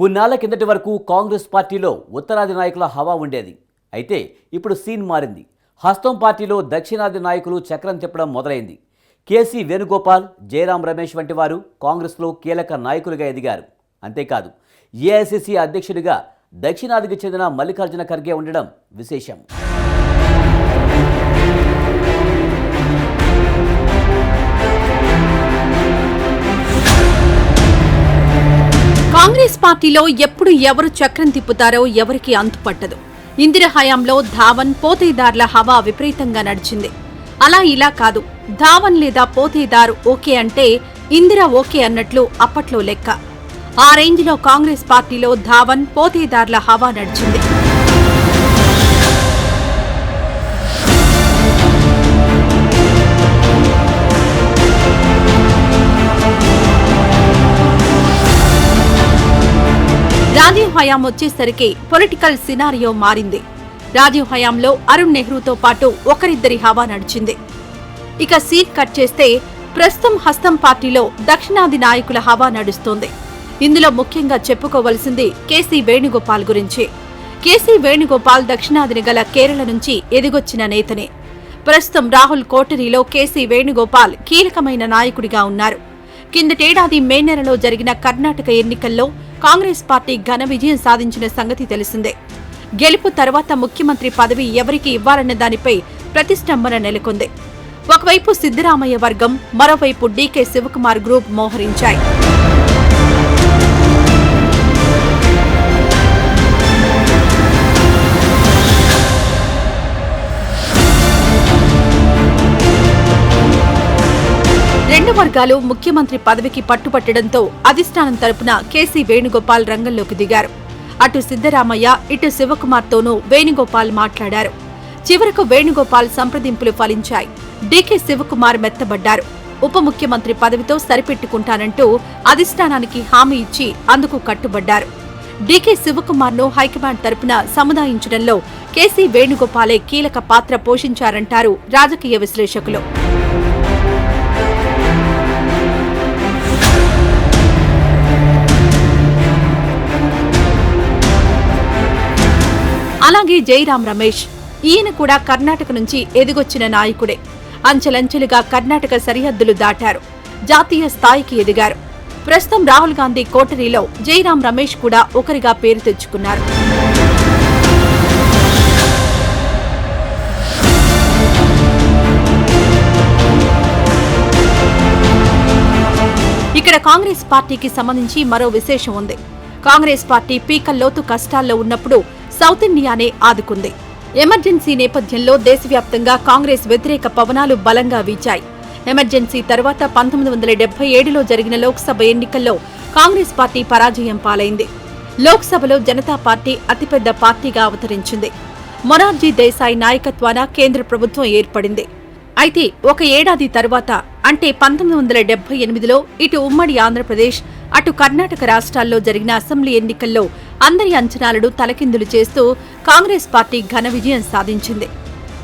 కొన్నాళ్ళ కిందటి వరకు కాంగ్రెస్ పార్టీలో ఉత్తరాది నాయకుల హవా ఉండేది. అయితే ఇప్పుడు సీన్ మారింది. హస్తం పార్టీలో దక్షిణాది నాయకులు చక్రం తిప్పడం మొదలైంది. కేసీ వేణుగోపాల్ జయరాం రమేష్ వంటి వారు కాంగ్రెస్లో కీలక నాయకులుగా ఎదిగారు. అంతేకాదు ఏఐసిసి అధ్యక్షుడిగా దక్షిణాదికి చెందిన మల్లికార్జున ఖర్గే ఉండడం విశేషం. కాంగ్రెస్ పార్టీలో ఎప్పుడు ఎవరు చక్రం తిప్పుతారో ఎవరికి అంతుపట్టదు. ఇందిర హయాంలో ధావన్ పోతేదార్ల హవా విపరీతంగా నడిచింది. అలా ఇలా కాదు ధావన్ లేదా పోతేదార్ ఓకే అంటే ఇందిర ఓకే అన్నట్లు అప్పట్లో లెక్క. ఆ రేంజ్లో కాంగ్రెస్ పార్టీలో ధావన్ పోతేదార్ల హవా నడిచింది. హయాం వచ్చేసరికి పొలిటికల్ సినారియో మారింది. రాజీవ్ హయాంలో అరుణ్ నెహ్రూతో పాటు ఒకరిద్దరి హవా నడిచింది. ఇక సీట్ కట్ చేస్తే ప్రస్తుతం హస్తం పార్టీలో దక్షిణాది నాయకుల హవా నడుస్తోంది. ఇందులో ముఖ్యంగా చెప్పుకోవలసింది కేసీ వేణుగోపాల్ గురించి. కేసీ వేణుగోపాల్ దక్షిణాదిని గల కేరళ నుంచి ఎదిగొచ్చిన నేతనే. ప్రస్తుతం రాహుల్ కోటరీలో కేసీ వేణుగోపాల్ కీలకమైన నాయకుడిగా ఉన్నారు. కిందటేడాది మే నెలలో జరిగిన కర్ణాటక ఎన్నికల్లో కాంగ్రెస్ పార్టీ ఘన విజయం సాధించిన సంగతి తెలిసిందే. గెలుపు తర్వాత ముఖ్యమంత్రి పదవి ఎవరికి ఇవ్వాలన్న దానిపై ప్రతిష్టంభన నెలకొంది. ఒకవైపు సిద్దరామయ్య వర్గం మరోవైపు డీకే శివకుమార్ గ్రూప్ మోహరించాయి. వర్గాలు ముఖ్యమంత్రి పదవికి పట్టుపట్టడంతో అధిష్టానం తరపున కేసీ వేణుగోపాల్ రంగంలోకి దిగారు. అటు సిద్దరామయ్య ఇటు శివకుమార్తోనూ వేణుగోపాల్ మాట్లాడారు. చివరకు వేణుగోపాల్ సంప్రదింపులు ఫలించాయి. డీకే శివకుమార్ మెత్తబడ్డారు. ఉప ముఖ్యమంత్రి పదవితో సరిపెట్టుకుంటానంటూ అధిష్టానానికి హామీ ఇచ్చి అందుకు కట్టుబడ్డారు. డీకే శివకుమార్ను హైకమాండ్ తరపున సముదాయించడంలో కేసీ వేణుగోపాలే కీలక పాత్ర పోషించారంటారు రాజకీయ విశ్లేషకులు. అలాగే జైరాం రమేష్. ఈయన కూడా కర్ణాటక నుంచి ఎదిగొచ్చిన నాయకుడే. అంచెలంచెలుగా కర్ణాటక సరిహద్దులు దాటారు. జాతీయ స్థాయికి ఎదిగారు. ప్రస్తుతం రాహుల్ గాంధీ కోటరీలో జైరాం రమేష్ కూడా ఒకరిగా పేరు తెచ్చుకున్నారు. ఇక్కడ కాంగ్రెస్ పార్టీకి సంబంధించి మరో విశేషం ఉంది. కాంగ్రెస్ పార్టీ పీకల్లోతు కష్టాల్లో ఉన్నప్పుడు సౌత్ ఇండియానే ఆదుకుంది. ఎమర్జెన్సీ నేపథ్యంలో దేశవ్యాప్తంగా కాంగ్రెస్ వ్యతిరేక పవనాలు బలంగా వీచాయి. ఎమర్జెన్సీ తర్వాత పంతొమ్మిది వందల డెబ్బై ఏడులో జరిగిన లోక్సభ ఎన్నికల్లో కాంగ్రెస్ పార్టీ పరాజయం పాలైంది. లోక్సభలో జనతా పార్టీ అతిపెద్ద పార్టీగా అవతరించింది. మొరార్జీ దేశాయ్ నాయకత్వాన కేంద్ర ప్రభుత్వం ఏర్పడింది. అయితే ఒక ఏడాది తర్వాత అంటే పంతొమ్మిది వందల డెబ్బై ఎనిమిదిలో ఇటు ఉమ్మడి ఆంధ్రప్రదేశ్ అటు కర్ణాటక రాష్ట్రాల్లో జరిగిన అసెంబ్లీ ఎన్నికల్లో అందరి అంచనాలను తలకిందులు చేస్తూ కాంగ్రెస్ పార్టీ ఘన విజయం సాధించింది.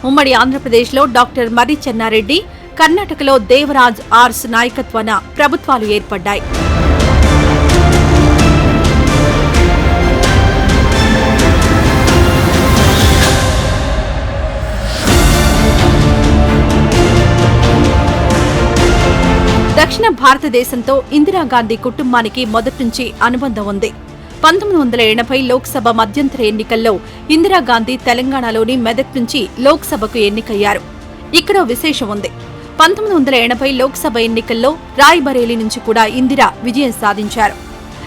ఉమ్మడి ఆంధ్రప్రదేశ్లో డాక్టర్ మర్రి చెన్నారెడ్డి కర్ణాటకలో దేవరాజ్ ఆర్స్ నాయకత్వాన ప్రభుత్వాలు ఏర్పడ్డాయి. దక్షిణ భారతదేశంతో ఇందిరాగాంధీ కుటుంబానికి మొదటి నుంచి అనుబంధం ఉంది. పంతొమ్మిది వందల ఎనభై లోక్సభ మధ్యంతర ఎన్నికల్లో ఇందిరాగాంధీ తెలంగాణలోని మెదక్ నుంచి లోక్సభకు ఎన్నికయ్యారు. ఇక్కడ విశేషం ఉంది. పంతొమ్మిది వందల ఎనభై లోక్సభ ఎన్నికల్లో రాయ్బరేలీ నుంచి కూడా ఇందిర విజయం సాధించారు.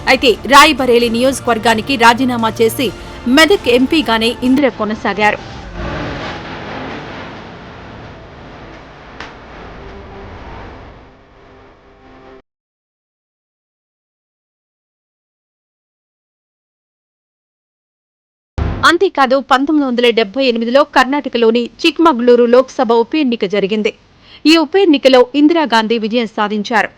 అయితే రాయ్బరేలీ నియోజకవర్గానికి రాజీనామా చేసి మెదక్ ఎంపీగానే ఇందిర కొనసాగారు. అంతేకాదు పంతొమ్మిది వందల డెబ్బై ఎనిమిదిలో కర్ణాటకలోని చిక్మగళూరు లోక్సభ ఉప ఎన్నిక జరిగింది. ఈ ఉప ఎన్నికలో ఇందిరాగాంధీ విజయం సాధించారు.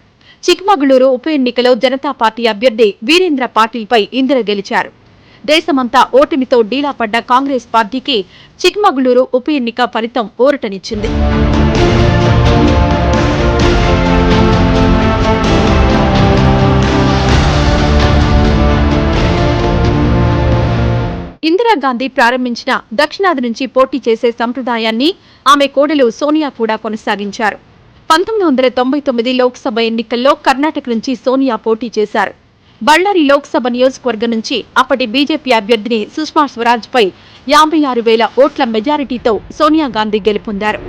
చిక్మగళూరు ఉప ఎన్నికలో జనతా పార్టీ అభ్యర్థి వీరేంద్ర పాటిల్పై ఇందిర గెలిచారు. దేశమంతా ఓటమితో డీలా పడ్డ కాంగ్రెస్ పార్టీకి చిక్మగళూరు ఉప ఎన్నిక ఫలితం ఊరటనిచ్చింది. సోనియా గాంధీ ప్రారంభించిన దక్షిణాది నుంచి పోటీ చేసే సంప్రదాయాన్ని ఆమె కోడలు సోనియా కూడా కొనసాగించారు. పంతొమ్మిది వందల తొంభై తొమ్మిది లోక్సభ ఎన్నికల్లో కర్ణాటక నుంచి సోనియా పోటీ చేశారు. బళ్ళారి లోక్సభ నియోజకవర్గం నుంచి అప్పటి బీజేపీ అభ్యర్థిని సుష్మా స్వరాజ్ పై యాభై ఆరు వేల ఓట్ల మెజారిటీతో సోనియా గాంధీ గెలుపొందారు.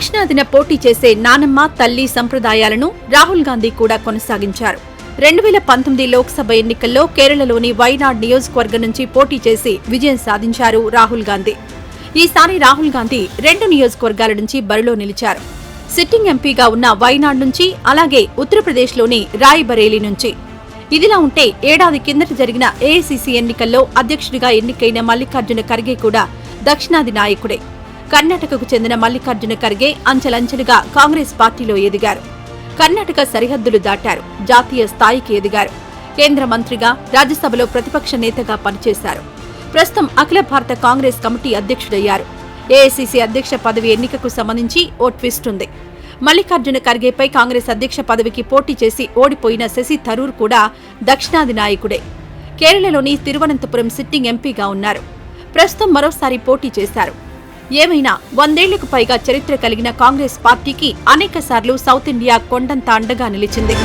దక్షిణాదిన పోటీ చేసే నానమ్మ తల్లి సంప్రదాయాలను రాహుల్ గాంధీ కూడా కొనసాగించారు. రెండు వేల పంతొమ్మిది లోక్సభ ఎన్నికల్లో కేరళలోని వైనాడ్ నియోజకవర్గం నుంచి పోటీ చేసి విజయం సాధించారు రాహుల్ గాంధీ. ఈసారి రాహుల్ గాంధీ రెండు నియోజకవర్గాల నుంచి బరిలో నిలిచారు. సిట్టింగ్ ఎంపీగా ఉన్న వైనాడ్ నుంచి అలాగే ఉత్తరప్రదేశ్లోని రాయ్బరేలీ నుంచి. ఇదిలా ఉంటే ఏడాది కిందట జరిగిన ఏఐసీసీ ఎన్నికల్లో అధ్యక్షుడిగా ఎన్నికైన మల్లికార్జున ఖర్గే కూడా దక్షిణాది నాయకుడే. కర్ణాటకకు చెందిన మల్లికార్జున ఖర్గే అంచెలంచెలుగా కాంగ్రెస్ పార్టీలో ఎదిగారు. కర్ణాటక సరిహద్దులు దాటారు. జాతీయ స్థాయికి ఎదిగారు. కేంద్ర మంత్రిగా రాజ్యసభలో ప్రతిపక్ష నేతగా పనిచేశారు. ప్రస్తుతం అఖిల భారత కాంగ్రెస్ కమిటీ అధ్యక్షుడయ్యారు. ఏఐసీసీ అధ్యక్ష పదవి ఎన్నికకు సంబంధించి ఓ ట్విస్ట్ ఉంది. మల్లికార్జున ఖర్గేపై కాంగ్రెస్ అధ్యక్ష పదవికి పోటీ చేసి ఓడిపోయిన శశి థరూర్ కూడా దక్షిణాది నాయకుడే. కేరళలోని తిరువనంతపురం సిట్టింగ్ ఎంపీగా ఉన్నారు. ప్రస్తుతం మరోసారి పోటీ చేశారు. ఏమైనా వందేళ్ళకు పైగా చరిత్ర కలిగిన కాంగ్రెస్ పార్టీకి అనేక సార్లు సౌత్ ఇండియా కొండంత అండగా నిలిచింది.